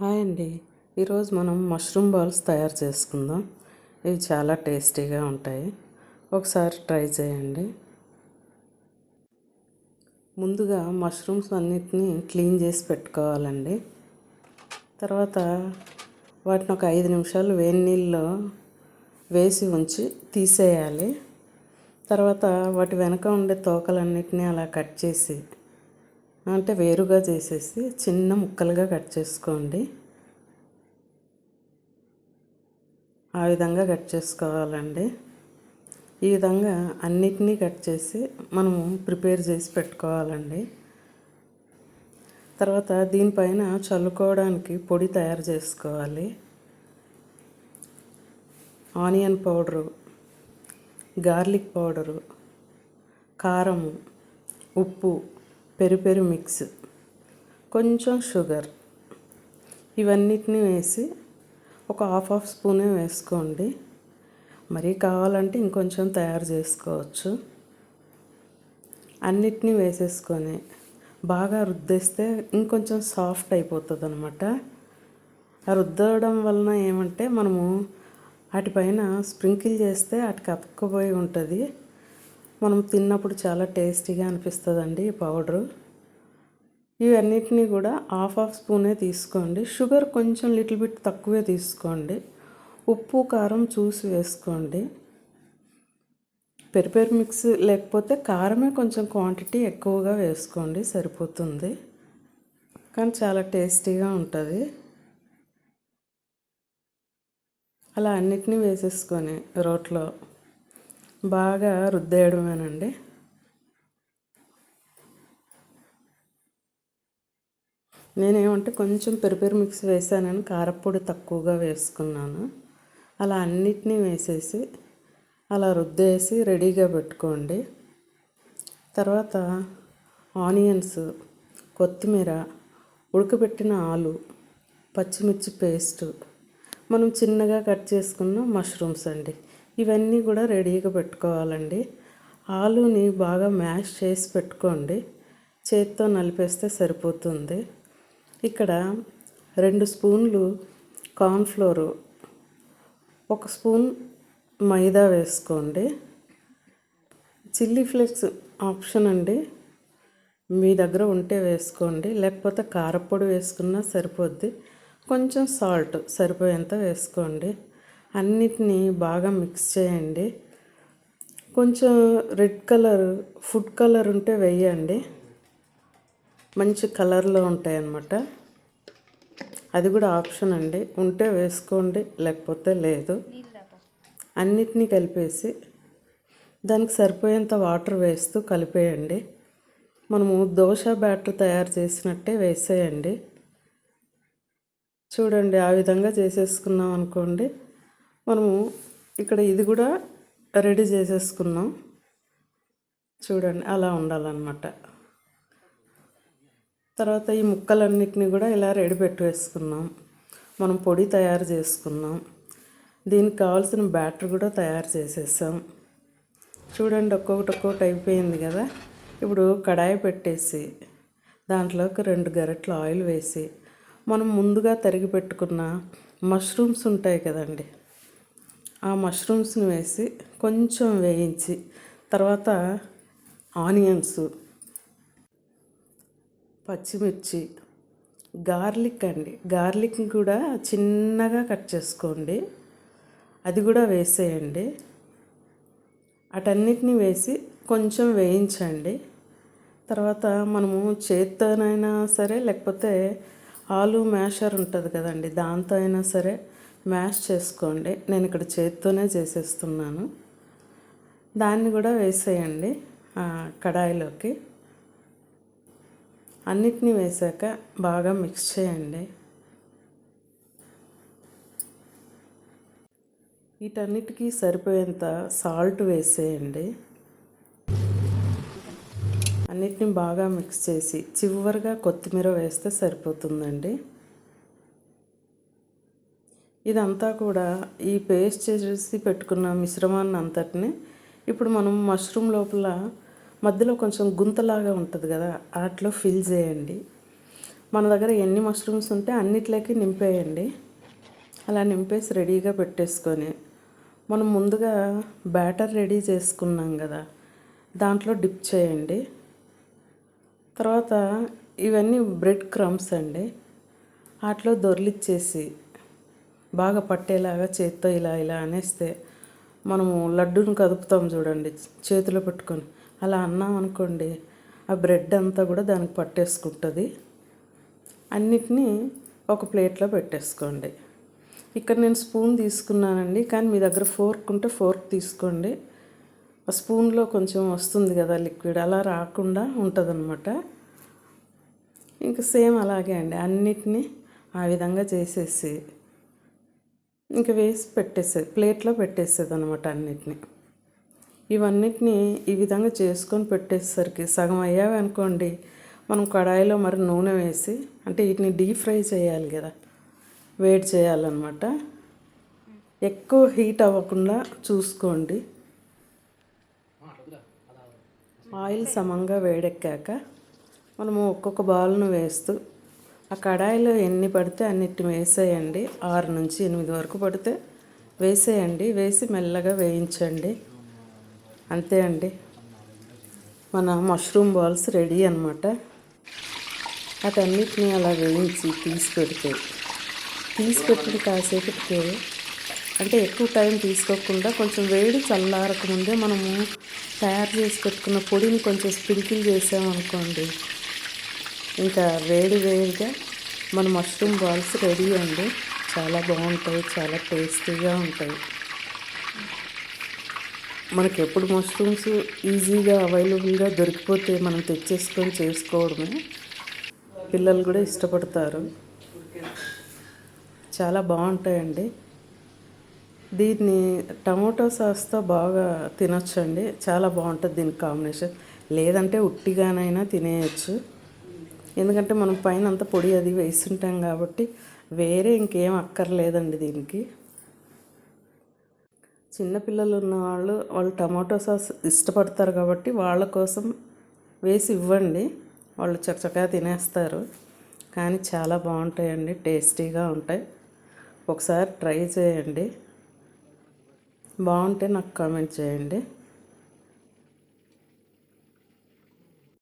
Hi అండి. ఈరోజు మనం మష్రూమ్ బాల్స్ తయారు చేసుకుందాం. ఇవి చాలా టేస్టీగా ఉంటాయి. ఒకసారి ట్రై చేయండి. ముందుగా మష్రూమ్స్ అన్నిటినీ క్లీన్ చేసి పెట్టుకోవాలండి. తర్వాత వాటిని ఒక ఐదు నిమిషాలు వేడి నీళ్ళలో వేసి ఉంచి తీసేయాలి. తర్వాత వాటి వెనక ఉండే తోకలన్నిటినీ అలా కట్ చేసి అంటే వేరుగా చేసేసి చిన్న ముక్కలుగా కట్ చేసుకోండి. ఆ విధంగా కట్ చేసుకోవాలండి. ఈ విధంగా అన్నిటినీ కట్ చేసి మనము ప్రిపేర్ చేసి పెట్టుకోవాలండి. తర్వాత దీనిపైన చల్లుకోవడానికి పొడి తయారు చేసుకోవాలి. ఆనియన్ పౌడరు గార్లిక్ పౌడరు కారము ఉప్పు పెరి పెరి మిక్స్ కొంచెం షుగర్ ఇవన్నిటిని వేసి ఒక హాఫ్ హాఫ్ స్పూనే వేసుకోండి. మరీ కావాలంటే ఇంకొంచెం తయారు చేసుకోవచ్చు. అన్నిటినీ వేసేసుకొని బాగా రుద్దేస్తే ఇంకొంచెం సాఫ్ట్ అయిపోతుంది అనమాట ఆ రుద్దడం వలన ఏమంటే మనము వాటిపైన స్ప్రింకిల్ చేస్తే వాటికి అతుక్కుపోయి ఉంటుంది. మనం తిన్నప్పుడు చాలా టేస్టీగా అనిపిస్తుందండి ఈ పౌడరు. ఇవన్నిటినీ కూడా హాఫ్ హాఫ్ స్పూనే తీసుకోండి. షుగర్ కొంచెం లిటిల్ బిట్ తక్కువే తీసుకోండి. ఉప్పు కారం చూసి వేసుకోండి. పెరిపెరి మిక్స్ లేకపోతే కారమే కొంచెం క్వాంటిటీ ఎక్కువగా వేసుకోండి సరిపోతుంది. కానీ చాలా టేస్టీగా ఉంటుంది. అలా అన్నిటినీ వేసేసుకొని రోట్లో బాగా రుద్దేయడమేనండి. నేనేమంటే కొంచెం పెరుపెరు మిక్స్ వేసానని కారపొడి తక్కువగా వేసుకున్నాను. అలా అన్నిటినీ వేసేసి అలా రుద్దేసి రెడీగా పెట్టుకోండి. తర్వాత ఆనియన్స్ కొత్తిమీర ఉడకబెట్టిన ఆలు పచ్చిమిర్చి పేస్టు మనం చిన్నగా కట్ చేసుకున్న మష్రూమ్స్ అండి. ఇవన్నీ కూడా రెడీగా పెట్టుకోవాలండి. ఆలుని బాగా మ్యాష్ చేసి పెట్టుకోండి. చేత్తో నలిపేస్తే సరిపోతుంది. ఇక్కడ రెండు స్పూన్లు కార్న్ఫ్లోరు ఒక స్పూన్ మైదా వేసుకోండి. చిల్లీ ఫ్లేక్స్ ఆప్షన్ అండి. మీ దగ్గర ఉంటే వేసుకోండి. లేకపోతే కారపొడి వేసుకున్నా సరిపోద్ది. కొంచెం సాల్ట్ సరిపోయేంత వేసుకోండి. అన్నిటినీ బాగా మిక్స్ చేయండి. కొంచెం రెడ్ కలర్ ఫుడ్ కలర్ ఉంటే వేయండి. మంచి కలర్లో ఉంటాయి అన్నమాట అది కూడా ఆప్షన్ అండి. ఉంటే వేసుకోండి లేకపోతే లేదు. అన్నిటినీ కలిపేసి దానికి సరిపోయేంత వాటర్ వేస్తూ కలిపేయండి. మనము దోశ బ్యాటర్ తయారు చేసినట్టే వేసేయండి. చూడండి ఆ విధంగా చేసేసుకున్నాం అనుకోండి మనము ఇక్కడ ఇది కూడా రెడీ చేసేసుకున్నాం. చూడండి అలా ఉండాలన్నమాట. తర్వాత ఈ ముక్కలన్నిటిని కూడా ఇలా రెడీ పెట్టేసుకున్నాం. మనం పొడి తయారు చేసుకున్నాం. దీనికి కావాల్సిన బ్యాటర్ కూడా తయారు చేసేసాం. చూడండి ఒక్కొక్కటి ఒక్కొక్కటి అయిపోయింది కదా. ఇప్పుడు కడాయి పెట్టేసి దాంట్లోకి రెండు గరెట్ల ఆయిల్ వేసి మనం ముందుగా తరిగి పెట్టుకున్న మష్రూమ్స్ ఉంటాయి కదండి ఆ మష్రూమ్స్ని వేసి కొంచెం వేయించి తర్వాత ఆనియన్స్ పచ్చిమిర్చి గార్లిక్ అండి. గార్లిక్ కూడా చిన్నగా కట్ చేసుకోండి. అది కూడా వేసేయండి. అటన్నిటిని వేసి కొంచెం వేయించండి. తర్వాత మనము చేత్తోనైనా సరే లేకపోతే ఆలు మ్యాషర్ ఉంటుంది కదండి దాంతో అయినా సరే మ్యాష్ చేసుకోండి. నేను ఇక్కడ చేత్తోనే చేసేస్తున్నాను. దాన్ని కూడా వేసేయండి కడాయిలోకి. అన్నిటినీ వేసాక బాగా మిక్స్ చేయండి. వీటన్నిటికీ సరిపోయేంత సాల్ట్ వేసేయండి. అన్నిటిని బాగా మిక్స్ చేసి చివరిగా కొత్తిమీర వేస్తే సరిపోతుందండి. ఇదంతా కూడా ఈ పేస్ట్ చేసి పెట్టుకున్న మిశ్రమాన్ని అంతటిని ఇప్పుడు మనం మష్రూమ్ లోపల మధ్యలో కొంచెం గుంతలాగా ఉంటుంది కదా వాటిలో ఫిల్ చేయండి. మన దగ్గర ఎన్ని మష్రూమ్స్ ఉంటే అన్నిట్లోకి నింపేయండి. అలా నింపేసి రెడీగా పెట్టేసుకొని మనం ముందుగా బ్యాటర్ రెడీ చేసుకున్నాం కదా దాంట్లో డిప్ చేయండి. తర్వాత ఇవన్నీ బ్రెడ్ క్రమ్స్ అండి. వాటిలో దొర్లిచ్చేసి బాగా పట్టేలాగా చేత్తో ఇలా ఇలా అనేస్తే మనము లడ్డూని కదుపుతాం చూడండి చేతిలో పెట్టుకొని. అలా అన్నాం అనుకోండి ఆ బ్రెడ్ అంతా కూడా దానికి పట్టేసుకుంటుంది. అన్నిటినీ ఒక ప్లేట్లో పెట్టేసుకోండి. ఇక్కడ నేను స్పూన్ తీసుకున్నానండి కానీ మీ దగ్గర ఫోర్క్ ఉంటే ఫోర్క్ తీసుకోండి. ఆ స్పూన్లో కొంచెం వస్తుంది కదా లిక్విడ్ అలా రాకుండా ఉంటుంది ఇంకా సేమ్ అలాగే అండి అన్నిటినీ ఆ విధంగా చేసేసి ఇంకా వేసి పెట్టేసేది ప్లేట్లో పెట్టేసేది అనమాట అన్నిటినీ. ఇవన్నిటిని ఈ విధంగా చేసుకొని పెట్టేసరికి సగం అయ్యావి అనుకోండి మనం కడాయిలో మరి నూనె వేసి అంటే వీటిని డీప్ ఫ్రై చేయాలి కదా వేడి చేయాలన్నమాట. ఎక్కువ హీట్ అవ్వకుండా చూసుకోండి. ఆయిల్ సమంగా వేడెక్కాక మనము ఒక్కొక్క బాల్ను వేస్తూ ఆ కడాయిలో ఎన్ని పడితే అన్నిటిని వేసేయండి. ఆరు నుంచి ఎనిమిది వరకు పడితే వేసేయండి. వేసి మెల్లగా వేయించండి. అంతే అండి. మన మష్రూమ్ బాల్స్ రెడీ అనమాట వాటన్నిటిని అలా వేయించి తీసి పెడితే తీసి పెట్టిన కాసేపటికే అంటే ఎక్కువ టైం తీసుకోకుండా కొంచెం వేడి చల్లారక ముందే మనము తయారు చేసి పెట్టుకున్న పొడిని కొంచెం స్ప్రింకిల్ చేసామనుకోండి ఇంకా వేడి వేడిగా మన మష్రూమ్ బాల్స్ రెడీ అండి. చాలా బాగుంటాయి చాలా టేస్టీగా ఉంటాయి. మనకి ఎప్పుడు మష్రూమ్స్ ఈజీగా అవైలబుల్గా దొరికిపోతే మనం తెచ్చేసుకొని చేసుకోవడమే. పిల్లలు కూడా ఇష్టపడతారు. చాలా బాగుంటాయండి. దీన్ని టమాటో సాస్తో బాగా తినొచ్చండి. చాలా బాగుంటుంది దీని కాంబినేషన్. లేదంటే ఉట్టిగానైనా తినేయచ్చు. ఎందుకంటే మనం పైన అంత పొడి అది వేస్తుంటాం కాబట్టి వేరే ఇంకేం అక్కర్లేదండి దీనికి. చిన్నపిల్లలు ఉన్న వాళ్ళు వాళ్ళు టమాటో సాస్ ఇష్టపడతారు కాబట్టి వాళ్ళ కోసం వేసి ఇవ్వండి. వాళ్ళు చక్కచక్కగా తినేస్తారు. కానీ చాలా బాగుంటాయండి టేస్టీగా ఉంటాయి. ఒకసారి ట్రై చేయండి. బాగుంటే నాకు కామెంట్ చేయండి.